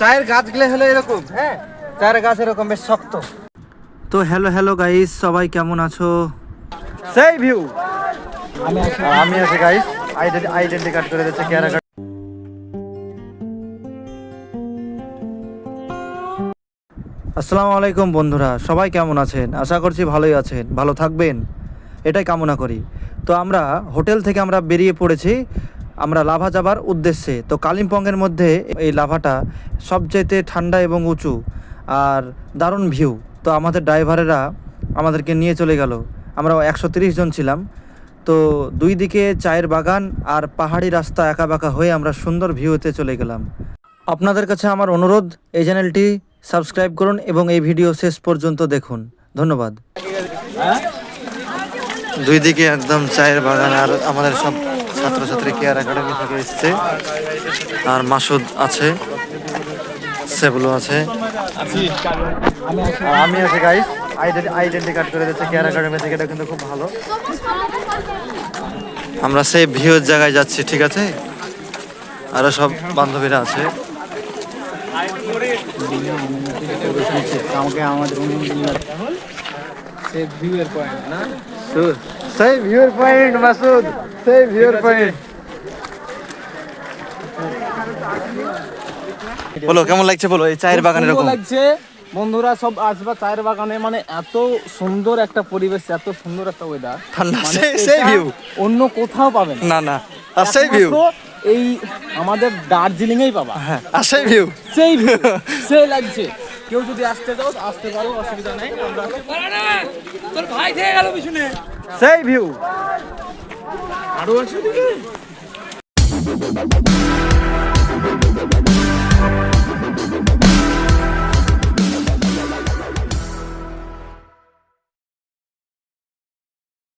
চায়ের গাছগুলো হলো এরকম হ্যাঁ? চায়ের গাছ এরকম বেশ শক্ত। তো হ্যালো হ্যালো গাইস সবাই কেমন আছো? সেই ভিউ আমি আমি আছি গাইস আইডেন্টি আইডেন্টি কার্ড করে দিচ্ছে কেয়ারা কার্ড আসসালামু আলাইকুম বন্ধুরা সবাই কেমন আছেন? আশা করছি ভালোই আছেন। ভালো থাকবেন? এটাই কামনা করি। তো আমরা হোটেল থেকে আমরা বেরিয়ে পড়েছি আমরা লাভা যাবার উদ্দেশ্যে। তো কালিম্পংয়ের মধ্যে এই লাভাটা সবচাইতে ঠান্ডা এবং উঁচু আর দারুণ ভিউ। তো আমাদের ড্রাইভারেরা আমাদেরকে নিয়ে চলে গেল। আমরা একশো তিরিশ জন ছিলাম। তো দুই দিকে চায়ের বাগান আর পাহাড়ি রাস্তা একা বাঁকা হয়ে আমরা সুন্দর ভিউতে চলে গেলাম। আপনাদের কাছে আমার অনুরোধ এই চ্যানেলটি সাবস্ক্রাইব করুন এবং এই ভিডিও শেষ পর্যন্ত দেখুন। ধন্যবাদ। দুই দিকে একদম চায়ের বাগান আর আমাদের সব ছাত্রছাত্রী কেয়ার একাডেমি থেকে এসছে আর মাসুদ আছে সেগুলো আছে আমি আছি গাইস আইডেন্টি কার্ড করে দিচ্ছে কেয়ার একাডেমি থেকে এটা কিন্তু খুব ভালো আমরা সেই ভিউর জায়গায় যাচ্ছি ঠিক আছে আরও সব বান্ধবীরা আছে আমাকে আমাদের সেই ভিউর পয়েন্ট মাসুদ সেই ভিউর পয়েন্ট বলো কেমন লাগছে বলো এই চায়ের বাগান এরকম? লাগছে। বন্ধুরা সব আসবা চায়ের বাগানে। মানে এত সুন্দর একটা পরিবেশ এত সুন্দর একটা ওয়েদার ঠান্ডা সেই সেই ভিউ অন্য কোথাও পাবেন না। না আর সেই ভিউ এই আমাদের দার্জিলিং এই পাবা। হ্যাঁ আর সেই ভিউ সেই ভিউ সেই লাগছে। কেউ যদি আসতে চাও আসতে পারো অসুবিধা নেই। আমরা সেই ভিউ আরও আছে